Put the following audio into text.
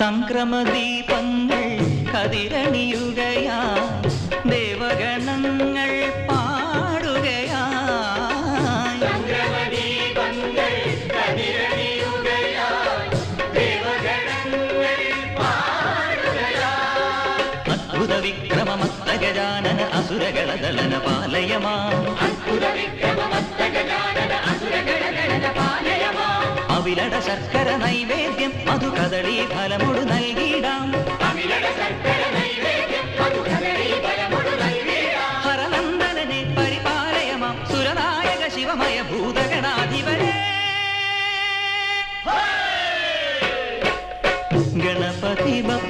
സംക്രമദീപങ്ങൾ കതിരണിയുകയാ. ദേവഗണങ്ങൾ പാടുകയാ. അദ്ഭുത വിക്രമമസ്തഗജാനന അസുരഗളദളന പാലയമാ. അവിലട ശർക്കര നൈവേദ്യം മധു കദളി ഫലമൊടു നൽകിയിടാം ഹരനന്ദനെ പരിപാലയമാം സുരനായക ശിവമയ ഭൂതഗണാധിപനെ ഗണപതി ബപ്പ